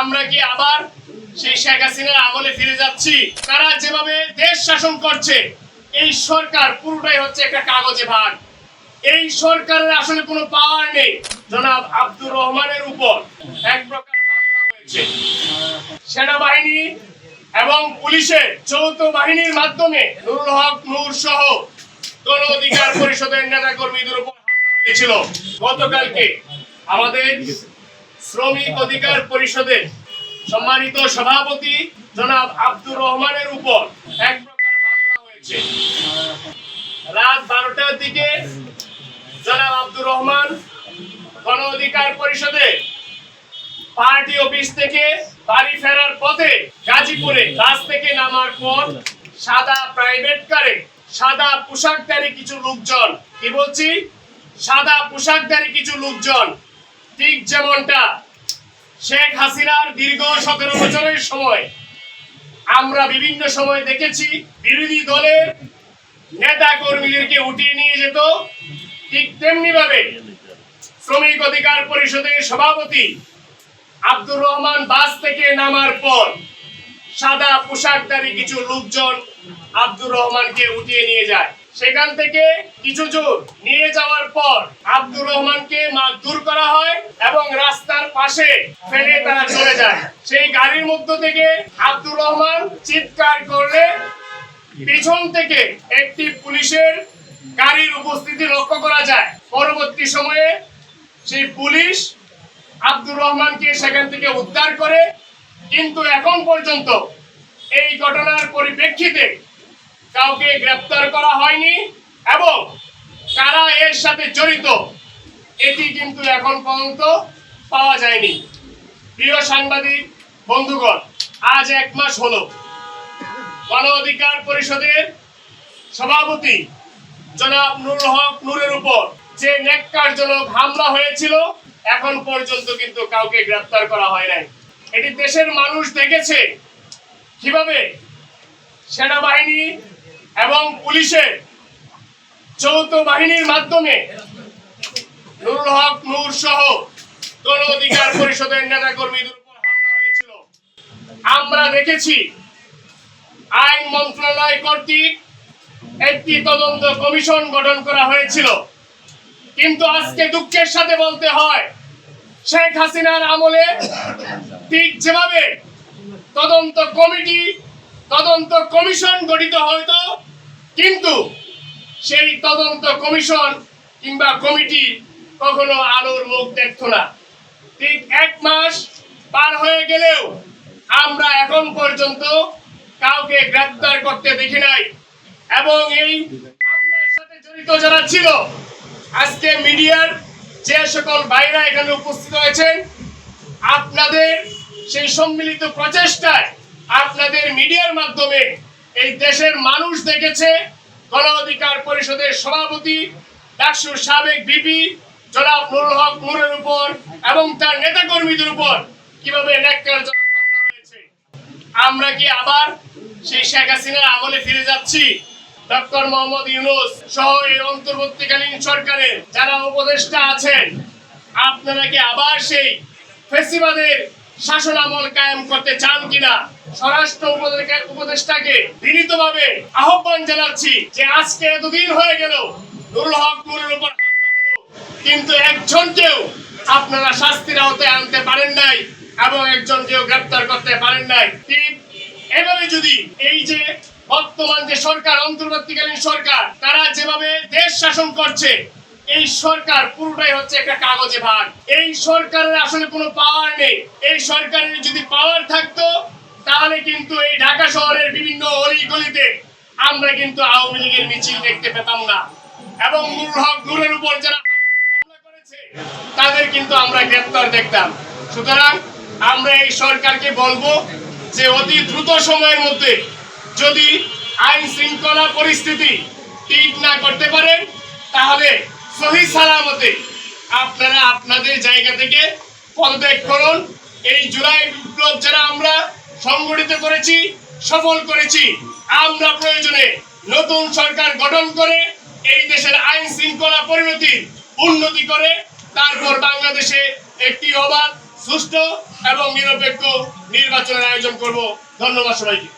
আমরা কি আবার সেই শেখ হাসিনার আমলে ফিরে যাচ্ছি? তারা যেভাবে দেশ শাসন করছে, এই সরকার পুরোটাই হচ্ছে একটা কাগজে ভাগ। এই সরকারের আসলে কোনো পাওয়ার নেই। জনাব আব্দুর রহমানের উপর এক প্রকার হামলা হয়েছে। সেনাবাহিনী এবং পুলিশের যৌথ বাহিনীর মাধ্যমে নুরুল হক নূর সহ গণ অধিকার পরিষদের নেতা কর্মীদের উপর হামলা হয়েছিল। গতকালকে আমাদের শ্রমিক অধিকার পরিষদের সম্মানিত সভাপতি জনাব আব্দুর রহমানের উপর এক প্রকার হামলা হয়েছে। রাত বারোটার দিকে জনাব আব্দুর রহমান গণ অধিকার পরিষদে পার্টি অফিস থেকে বাড়ি ফেরার পথে গাজীপুরে বাস থেকে নামার পর সাদা প্রাইভেট কারে সাদা পোশাকধারী কিছু লোকজন, কি বলছি? সাদা পোশাকধারী কিছু লোকজন ঠিক যেমনটা শেখ হাসিনার দীর্ঘ সতেরো বছরের সময় আমরা বিভিন্ন সময় দেখেছি বিরোধী দলের নেতা কর্মীদেরকে উঠিয়ে নিয়ে যেত। ঠিক তেমনি ভাবে শ্রমিক অধিকার পরিষদের সভাপতি আব্দুর রহমান বাস থেকে নামার পর সাদা পোশাকধারী কিছু লোকজন আব্দুর রহমানকে উঠিয়ে নিয়ে যায়। সেখান থেকে কিছু জোর নিয়ে যাওয়ার পর আব্দুর রহমানকে মারধর করা হয় এবং রাস্তার পাশে ফেলে তারা চলে যায়। সেই গাড়ির মধ্য থেকে আব্দুর রহমান চিৎকার করলে পিছন থেকে একটি পুলিশের গাড়ির উপস্থিতি লক্ষ্য করা যায়। পরবর্তী সময়ে সেই পুলিশ আব্দুর রহমানকে সেখান থেকে উদ্ধার করে, কিন্তু এখন পর্যন্ত এই ঘটনার পরিপ্রেক্ষিতে কাউকে গ্রেপ্তার করা হয়নি এবং কারা এর সাথে জড়িত, এটি কিন্তু এখন পর্যন্ত পাওয়া যায়নি। প্রিয় সাংবাদিক, বন্ধুগণ, আজ এক মাস হলো। গণ অধিকার পরিষদের সভাপতি জনাব নুরুল হক নূরের উপর যে নেককারজনক হামলা হয়েছিল, এখন পর্যন্ত কিন্তু কাউকে গ্রেপ্তার করা হয় নাই। এটি দেশের মানুষ দেখেছে কীভাবে সেনাবাহিনী এবং পুলিশের যৌথ বাহিনীর মাধ্যমে নুরুল হক, নূর সহ গণ অধিকার পরিষদের নেতা কর্মীদের উপর হামলা হয়েছিল। আমরা দেখেছি আইন মন্ত্রণালয় কর্তৃক একটি তদন্ত কমিশন গঠন করা হয়েছিল। কিন্তু আজকে দুঃখের সাথে বলতে হয়, শেখ হাসিনার আমলে ঠিক যেভাবে তদন্ত কমিটি, তদন্ত কমিশন গঠিত হতো কিন্তু সেই তদন্ত কমিশন কিংবা কমিটি কখনো আলোর মুখ দেখতো না। ঠিক এক মাস পার হয়ে গেলেও আমরা এখন পর্যন্ত কাউকে গ্রেপ্তার করতে দেখি নাই এবং এই হামলার সাথে জড়িত যারা ছিল, আজকে মিডিয়ার যে সকল ভাইরা এখানে উপস্থিত হয়েছেন, আপনাদের সেই সম্মিলিত প্রচেষ্টায় আপনাদের মিডিয়ার মাধ্যমে এই দেশের মানুষ দেখেছে গণ অধিকার পরিষদের সভাপতি ডাকসুর সাবেক বিপি জনাব নুরুল হক নূরের উপর এবং তার নেতাকর্মীদের উপর কীভাবে ন্যাক্কারজনক হামলা হয়েছে। আমরা কি আবার সেই শেখ হাসিনার আমলে ফিরে যাচ্ছি? ডক্টর মোহাম্মদ ইউনুস সহ এই অন্তর্বর্তীকালীন সরকারের যারা উপদেষ্টা আছেন, আপনারা কি আবার সেই ফেসিবাদের শাসন আমল কায়েম করতে চান কিনা? স্বরাষ্ট্র উপদেষ্টা- উপদেষ্টাকে বিনীতভাবে আহ্বান জানাচ্ছি যে আজকে এতদিন হয়ে গেল, নুরুল হক নুরের উপর কিন্তু একজনকেও আপনারা শাস্তির আওতায় আনতে পারেন নাই এবং একজনকেও গ্রেপ্তার করতে পারেন নাই। ঠিক এভাবে যদি এই যে বর্তমান যে সরকার, অন্তর্বর্তীকালীন সরকার, তারা যেভাবে দেশ শাসন করছে এই সরকার পুরোটাই হচ্ছে একটা কাগজে ভাগ এই সরকারের আসলে কোনো পাওয়ার নেই। এই সরকারের যদি পাওয়ার থাকতো, তাহলে কিন্তু এই ঢাকা শহরের বিভিন্ন অলি গলিতে আমরা কিন্তু আওয়ামী লীগের মিছিল দেখতে পেতাম না। এবং নুরুল হক নূরের উপর যারা হামলা করেছে, তাদের কিন্তু আমরা গ্রেপ্তার দেখতাম। সুতরাং আমরা এই সরকারকে বলব যে অতি দ্রুত সময়ের মধ্যে যদি আইন শৃঙ্খলা পরিস্থিতি ঠিক না করতে পারেন, তাহলে সহি সালামতে আপনারা আপনাদের জায়গা থেকে পদত্যাগ করুন। এই জুলাই বিপ্লব যারা আমরা সংগঠিত করেছি, সফল করেছি, আমরা প্রয়োজনে নতুন সরকার গঠন করে এই দেশের আইন শৃঙ্খলা পরিণতির উন্নতি করে তারপর বাংলাদেশে একটি অবাধ, সুষ্ঠু এবং নিরপেক্ষ নির্বাচনের আয়োজন করব। ধন্যবাদ সবাইকে।